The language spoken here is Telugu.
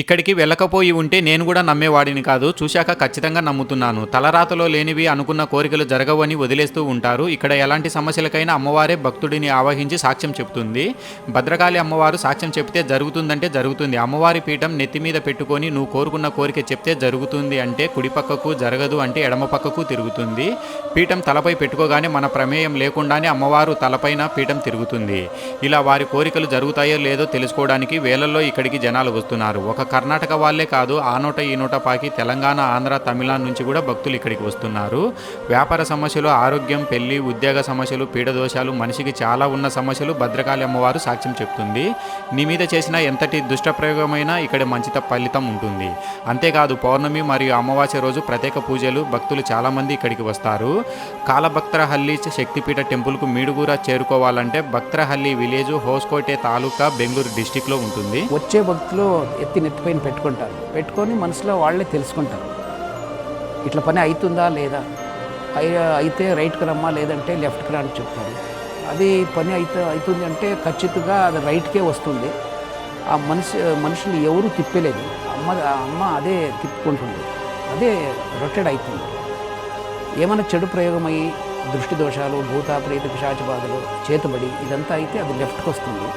ఇక్కడికి వెళ్ళకపోయి ఉంటే నేను కూడా నమ్మేవాడిని కాదు. చూశాక ఖచ్చితంగా నమ్ముతున్నాను. తలరాతలో లేనివి అనుకున్న కోరికలు జరగవని వదిలేస్తూ ఉంటారు. ఇక్కడ ఎలాంటి సమస్యలకైనా అమ్మవారే భక్తుడిని ఆవహించి సాక్ష్యం చెబుతుంది భద్రకాళి అమ్మవారు సాక్ష్యం చెప్తే జరుగుతుందంటే జరుగుతుంది. అమ్మవారి పీఠం నెత్తి మీద పెట్టుకొని నువ్వు కోరుకున్న కోరిక చెప్తే జరుగుతుంది అంటే కుడిపక్కకు జరగదు అంటే ఎడమ పక్కకు తిరుగుతుంది. పీఠం తలపై పెట్టుకోగానే మన ప్రమేయం లేకుండానే అమ్మవారు తలపైన పీఠం తిరుగుతుంది. ఇలా వారి కోరికలు జరుగుతాయో లేదో తెలుసుకోవడానికి వేలల్లో ఇక్కడికి జనాలు వస్తున్నారు. ఒక కర్ణాటక వాళ్ళే కాదు ఆ నోట ఈ నోట పాకి తెలంగాణ ఆంధ్ర తమిళనాడు నుంచి కూడా భక్తులు ఇక్కడికి వస్తున్నారు. వ్యాపార సమస్యలు ఆరోగ్యం పెళ్ళి ఉద్యోగ సమస్యలు పీడదోషాలు మనిషికి చాలా ఉన్న సమస్యలు భద్రకాళి అమ్మవారు సాక్ష్యం చెప్తుంది. నీ మీద చేసిన ఎంతటి దుష్టప్రయోగమైనా ఇక్కడ మంచిత ఫలితం ఉంటుంది. అంతేకాదు పౌర్ణమి మరియు అమావాస్య రోజు ప్రత్యేక పూజలు భక్తులు చాలామంది ఇక్కడికి వస్తారు. కాలభక్తరహల్లి శక్తిపీఠ టెంపుల్కు మీడుగూర చేరుకోవాలంటే భక్తరహల్లి విలేజ్ హోస్కోటే తాలూకా బెంగళూరు డిస్టిక్లో ఉంటుంది. వచ్చే భక్తులు ఎత్తి పైన పెట్టుకుంటారు. పెట్టుకొని మనసులో వాళ్ళే తెలుసుకుంటారు. ఇట్లా పని అవుతుందా లేదా? అయితే రైట్కి రమ్మా లేదంటే లెఫ్ట్కి రా అని చెప్తారు. అది పని అయితే అవుతుంది అంటే ఖచ్చితంగా అది రైట్కే వస్తుంది. ఆ మనిషి మనుషులు ఎవరు తిప్పలేదు. అమ్మ అమ్మ అదే తిప్పుకుంటుంది. అదే రొటెడ్ అవుతుంది ఏమైనా చెడు ప్రయోగమయ్యి దృష్టి దోషాలు భూత ప్రేత పిశాచ బాధలు ఇదంతా అయితే అది లెఫ్ట్కి వస్తుంది.